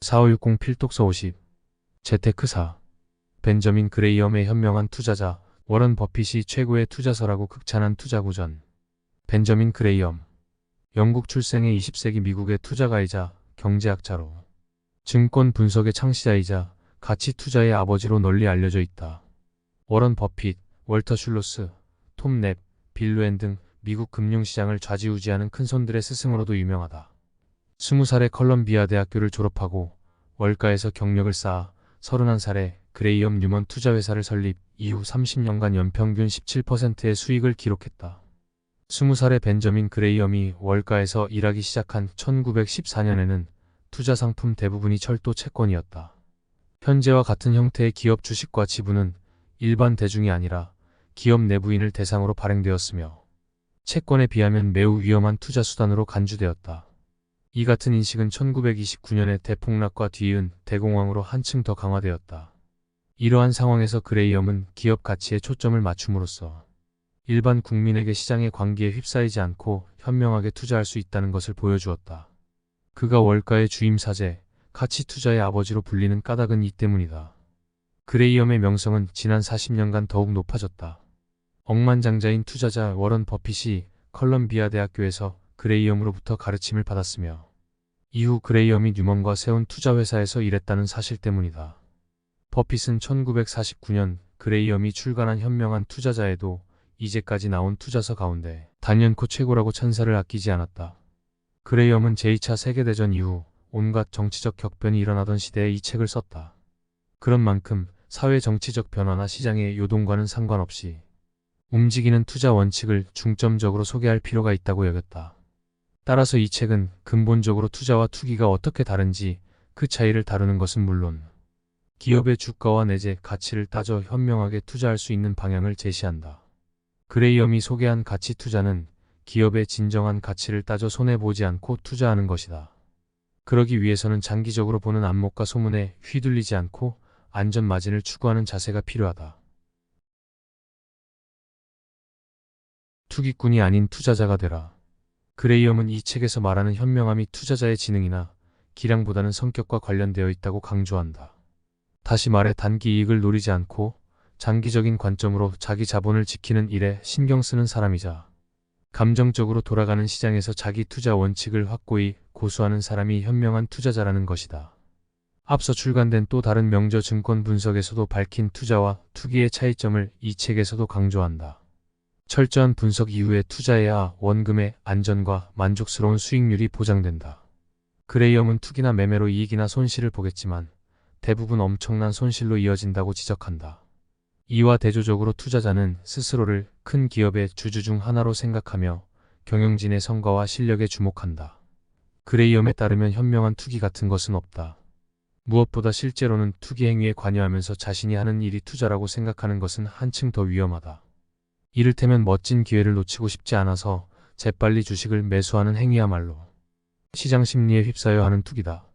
4560 필독서 50 재테크사 벤저민 그레이엄의 현명한 투자자 워런 버핏이 최고의 투자서라고 극찬한 투자구전 벤저민 그레이엄 영국 출생의 20세기 미국의 투자가이자 경제학자로 증권 분석의 창시자이자 가치 투자의 아버지로 널리 알려져 있다. 워런 버핏, 월터 슐로스, 톰 랩, 빌루엔 등 미국 금융시장을 좌지우지하는 큰손들의 스승으로도 유명하다. 20살에 컬럼비아 대학교를 졸업하고 월가에서 경력을 쌓아 31살에 그레이엄 뉴먼 투자회사를 설립 이후 30년간 연평균 17%의 수익을 기록했다. 20살의 벤저민 그레이엄이 월가에서 일하기 시작한 1914년에는 투자 상품 대부분이 철도 채권이었다. 현재와 같은 형태의 기업 주식과 지분은 일반 대중이 아니라 기업 내부인을 대상으로 발행되었으며 채권에 비하면 매우 위험한 투자 수단으로 간주되었다. 이 같은 인식은 1929년의 대폭락과 뒤이은 대공황으로 한층 더 강화되었다. 이러한 상황에서 그레이엄은 기업 가치에 초점을 맞춤으로써 일반 국민에게 시장의 관기에 휩싸이지 않고 현명하게 투자할 수 있다는 것을 보여주었다. 그가 월가의 주임 사제, 가치 투자의 아버지로 불리는 까닭은 이 때문이다. 그레이엄의 명성은 지난 40년간 더욱 높아졌다. 억만장자인 투자자 워런 버핏이 컬럼비아 대학교에서 그레이엄으로부터 가르침을 받았으며 이후 그레이엄이 뉴먼과 세운 투자회사에서 일했다는 사실 때문이다. 버핏은 1949년 그레이엄이 출간한 현명한 투자자에도 이제까지 나온 투자서 가운데 단연코 최고라고 찬사를 아끼지 않았다. 그레이엄은 제2차 세계대전 이후 온갖 정치적 격변이 일어나던 시대에 이 책을 썼다. 그런 만큼 사회 정치적 변화나 시장의 요동과는 상관없이 움직이는 투자 원칙을 중점적으로 소개할 필요가 있다고 여겼다. 따라서 이 책은 근본적으로 투자와 투기가 어떻게 다른지 그 차이를 다루는 것은 물론 기업의 주가와 내재 가치를 따져 현명하게 투자할 수 있는 방향을 제시한다. 그레이엄이 소개한 가치 투자는 기업의 진정한 가치를 따져 손해보지 않고 투자하는 것이다. 그러기 위해서는 장기적으로 보는 안목과 소문에 휘둘리지 않고 안전 마진을 추구하는 자세가 필요하다. 투기꾼이 아닌 투자자가 되라. 그레이엄은 이 책에서 말하는 현명함이 투자자의 지능이나 기량보다는 성격과 관련되어 있다고 강조한다. 다시 말해 단기 이익을 노리지 않고 장기적인 관점으로 자기 자본을 지키는 일에 신경 쓰는 사람이자 감정적으로 돌아가는 시장에서 자기 투자 원칙을 확고히 고수하는 사람이 현명한 투자자라는 것이다. 앞서 출간된 또 다른 명저 증권 분석에서도 밝힌 투자와 투기의 차이점을 이 책에서도 강조한다. 철저한 분석 이후에 투자해야 원금의 안전과 만족스러운 수익률이 보장된다. 그레이엄은 투기나 매매로 이익이나 손실을 보겠지만 대부분 엄청난 손실로 이어진다고 지적한다. 이와 대조적으로 투자자는 스스로를 큰 기업의 주주 중 하나로 생각하며 경영진의 성과와 실력에 주목한다. 그레이엄에 따르면 현명한 투기 같은 것은 없다. 무엇보다 실제로는 투기 행위에 관여하면서 자신이 하는 일이 투자라고 생각하는 것은 한층 더 위험하다. 이를테면 멋진 기회를 놓치고 싶지 않아서 재빨리 주식을 매수하는 행위야말로 시장 심리에 휩싸여 하는 투기다.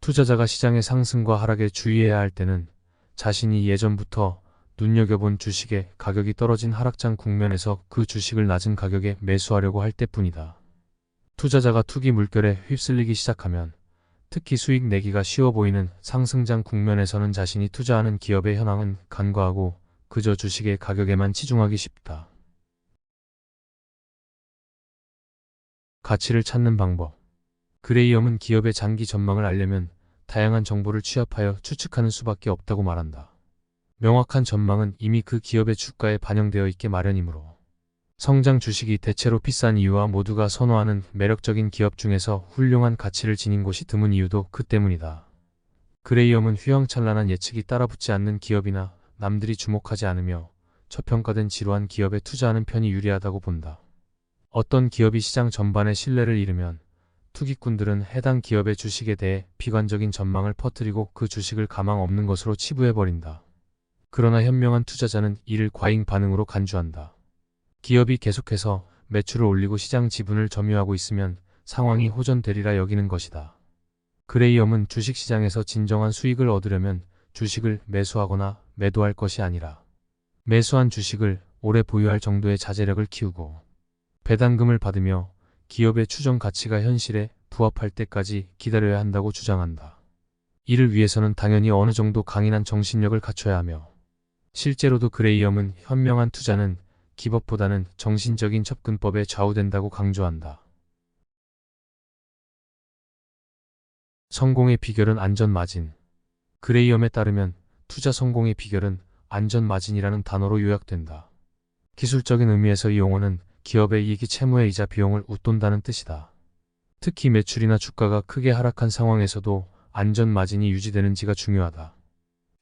투자자가 시장의 상승과 하락에 주의해야 할 때는 자신이 예전부터 눈여겨본 주식의 가격이 떨어진 하락장 국면에서 그 주식을 낮은 가격에 매수하려고 할 때뿐이다. 투자자가 투기 물결에 휩쓸리기 시작하면 특히 수익 내기가 쉬워 보이는 상승장 국면에서는 자신이 투자하는 기업의 현황은 간과하고 그저 주식의 가격에만 치중하기 쉽다. 가치를 찾는 방법 그레이엄은 기업의 장기 전망을 알려면 다양한 정보를 취합하여 추측하는 수밖에 없다고 말한다. 명확한 전망은 이미 그 기업의 주가에 반영되어 있게 마련이므로 성장 주식이 대체로 비싼 이유와 모두가 선호하는 매력적인 기업 중에서 훌륭한 가치를 지닌 곳이 드문 이유도 그 때문이다. 그레이엄은 휘황찬란한 예측이 따라붙지 않는 기업이나 남들이 주목하지 않으며 저평가된 지루한 기업에 투자하는 편이 유리하다고 본다. 어떤 기업이 시장 전반에 신뢰를 잃으면 투기꾼들은 해당 기업의 주식에 대해 비관적인 전망을 퍼뜨리고 그 주식을 가망 없는 것으로 치부해버린다. 그러나 현명한 투자자는 이를 과잉 반응으로 간주한다. 기업이 계속해서 매출을 올리고 시장 지분을 점유하고 있으면 상황이 호전되리라 여기는 것이다. 그레이엄은 주식시장에서 진정한 수익을 얻으려면 주식을 매수하거나 매도할 것이 아니라 매수한 주식을 오래 보유할 정도의 자제력을 키우고 배당금을 받으며 기업의 추정 가치가 현실에 부합할 때까지 기다려야 한다고 주장한다. 이를 위해서는 당연히 어느 정도 강인한 정신력을 갖춰야 하며 실제로도 그레이엄은 현명한 투자는 기법보다는 정신적인 접근법에 좌우된다고 강조한다. 성공의 비결은 안전 마진. 그레이엄에 따르면 투자 성공의 비결은 안전 마진이라는 단어로 요약된다. 기술적인 의미에서 이 용어는 기업의 이익이 채무의 이자 비용을 웃돈다는 뜻이다. 특히 매출이나 주가가 크게 하락한 상황에서도 안전 마진이 유지되는지가 중요하다.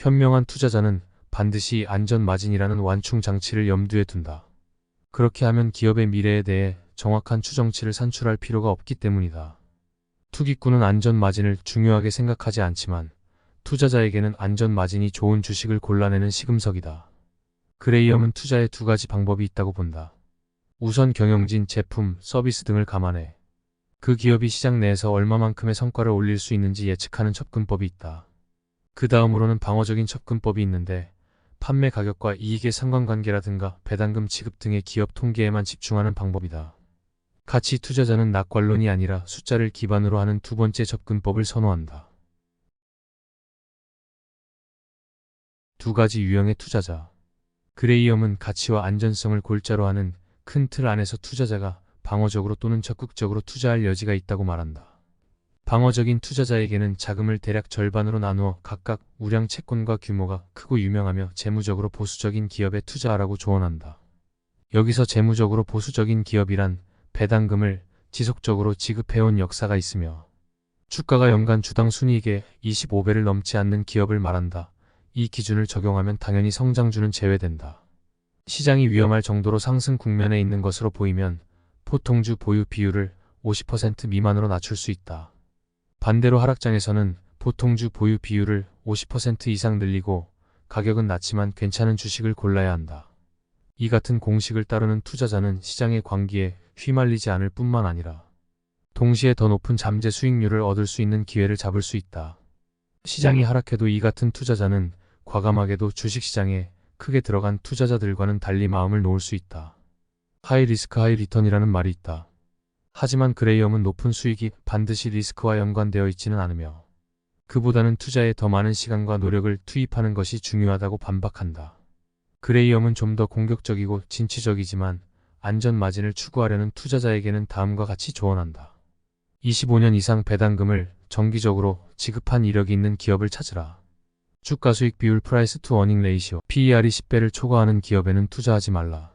현명한 투자자는 반드시 안전 마진이라는 완충 장치를 염두에 둔다. 그렇게 하면 기업의 미래에 대해 정확한 추정치를 산출할 필요가 없기 때문이다. 투기꾼은 안전 마진을 중요하게 생각하지 않지만 투자자에게는 안전 마진이 좋은 주식을 골라내는 시금석이다. 그레이엄은 투자에 두 가지 방법이 있다고 본다. 우선 경영진, 제품, 서비스 등을 감안해 그 기업이 시장 내에서 얼마만큼의 성과를 올릴 수 있는지 예측하는 접근법이 있다. 그 다음으로는 방어적인 접근법이 있는데 판매 가격과 이익의 상관관계라든가 배당금 지급 등의 기업 통계에만 집중하는 방법이다. 가치 투자자는 낙관론이 아니라 숫자를 기반으로 하는 두 번째 접근법을 선호한다. 두 가지 유형의 투자자. 그레이엄은 가치와 안전성을 골자로 하는 큰 틀 안에서 투자자가 방어적으로 또는 적극적으로 투자할 여지가 있다고 말한다. 방어적인 투자자에게는 자금을 대략 절반으로 나누어 각각 우량 채권과 규모가 크고 유명하며 재무적으로 보수적인 기업에 투자하라고 조언한다. 여기서 재무적으로 보수적인 기업이란 배당금을 지속적으로 지급해온 역사가 있으며 주가가 연간 주당 순이익의 25배를 넘지 않는 기업을 말한다. 이 기준을 적용하면 당연히 성장주는 제외된다. 시장이 위험할 정도로 상승 국면에 있는 것으로 보이면 포통주 보유 비율을 50% 미만으로 낮출 수 있다. 반대로 하락장에서는 보통주 보유 비율을 50% 이상 늘리고 가격은 낮지만 괜찮은 주식을 골라야 한다. 이 같은 공식을 따르는 투자자는 시장의 광기에 휘말리지 않을 뿐만 아니라 동시에 더 높은 잠재 수익률을 얻을 수 있는 기회를 잡을 수 있다. 시장이 하락해도 이 같은 투자자는 과감하게도 주식시장에 크게 들어간 투자자들과는 달리 마음을 놓을 수 있다. 하이 리스크 하이 리턴이라는 말이 있다. 하지만 그레이엄은 높은 수익이 반드시 리스크와 연관되어 있지는 않으며 그보다는 투자에 더 많은 시간과 노력을 투입하는 것이 중요하다고 반박한다. 그레이엄은 좀 더 공격적이고 진취적이지만 안전 마진을 추구하려는 투자자에게는 다음과 같이 조언한다. 25년 이상 배당금을 정기적으로 지급한 이력이 있는 기업을 찾으라. 주가 수익 비율 프라이스 투 어닝 레이시오 PER이 10배를 초과하는 기업에는 투자하지 말라.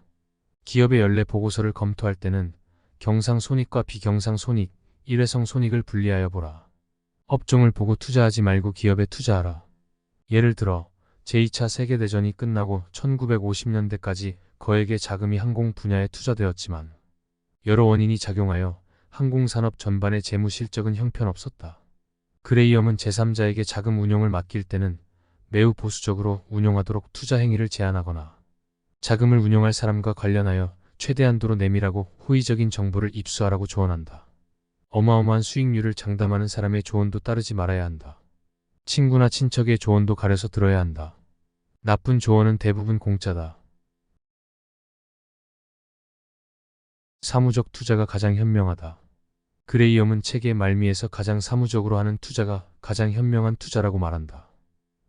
기업의 연례 보고서를 검토할 때는 경상 손익과 비경상 손익, 일회성 손익을 분리하여 보라. 업종을 보고 투자하지 말고 기업에 투자하라. 예를 들어 제2차 세계대전이 끝나고 1950년대까지 거액의 자금이 항공 분야에 투자되었지만 여러 원인이 작용하여 항공산업 전반의 재무 실적은 형편없었다. 그레이엄은 제3자에게 자금 운용을 맡길 때는 매우 보수적으로 운용하도록 투자 행위를 제한하거나 자금을 운용할 사람과 관련하여 최대한도로 내밀하고 호의적인 정보를 입수하라고 조언한다. 어마어마한 수익률을 장담하는 사람의 조언도 따르지 말아야 한다. 친구나 친척의 조언도 가려서 들어야 한다. 나쁜 조언은 대부분 공짜다. 사무적 투자가 가장 현명하다. 그레이엄은 책의 말미에서 가장 사무적으로 하는 투자가 가장 현명한 투자라고 말한다.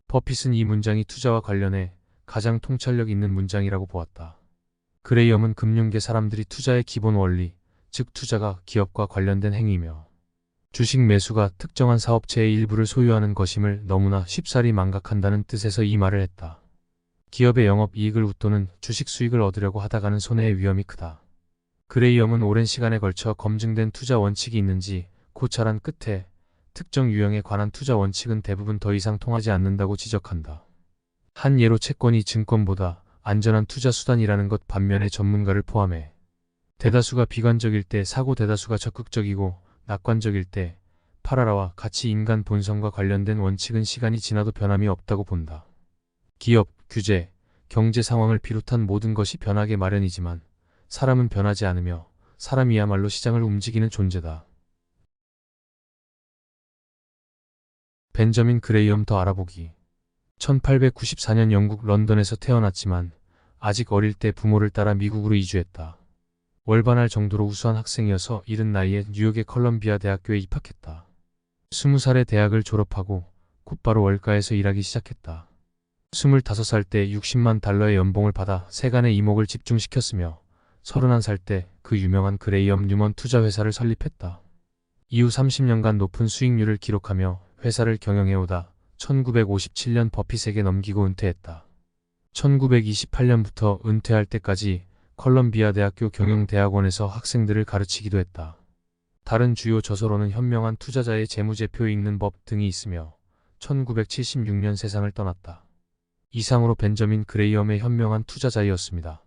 버핏은 이 문장이 투자와 관련해 가장 통찰력 있는 문장이라고 보았다. 그레이엄은 금융계 사람들이 투자의 기본 원리, 즉 투자가 기업과 관련된 행위며 주식 매수가 특정한 사업체의 일부를 소유하는 것임을 너무나 쉽사리 망각한다는 뜻에서 이 말을 했다. 기업의 영업 이익을 웃도는 주식 수익을 얻으려고 하다가는 손해의 위험이 크다. 그레이엄은 오랜 시간에 걸쳐 검증된 투자 원칙이 있는지 고찰한 끝에 특정 유형에 관한 투자 원칙은 대부분 더 이상 통하지 않는다고 지적한다. 한 예로 채권이 증권보다 안전한 투자 수단이라는 것 반면에 전문가를 포함해 대다수가 비관적일 때 사고 대다수가 적극적이고 낙관적일 때 파라라와 같이 인간 본성과 관련된 원칙은 시간이 지나도 변함이 없다고 본다. 기업, 규제, 경제 상황을 비롯한 모든 것이 변하게 마련이지만 사람은 변하지 않으며 사람이야말로 시장을 움직이는 존재다. 벤저민 그레이엄 더 알아보기 1894년 영국 런던에서 태어났지만 아직 어릴 때 부모를 따라 미국으로 이주했다. 월반할 정도로 우수한 학생이어서 이른 나이에 뉴욕의 컬럼비아 대학교에 입학했다. 스무 살에 대학을 졸업하고 곧바로 월가에서 일하기 시작했다. 25살 때 60만 달러의 연봉을 받아 세간의 이목을 집중시켰으며 31살 때 그 유명한 그레이엄 뉴먼 투자 회사를 설립했다. 이후 30년간 높은 수익률을 기록하며 회사를 경영해오다 1957년 버핏에게 넘기고 은퇴했다. 1928년부터 은퇴할 때까지 컬럼비아 대학교 경영대학원에서 학생들을 가르치기도 했다. 다른 주요 저서로는 현명한 투자자의 재무제표 읽는 법 등이 있으며 1976년 세상을 떠났다. 이상으로 벤저민 그레이엄의 현명한 투자자이었습니다.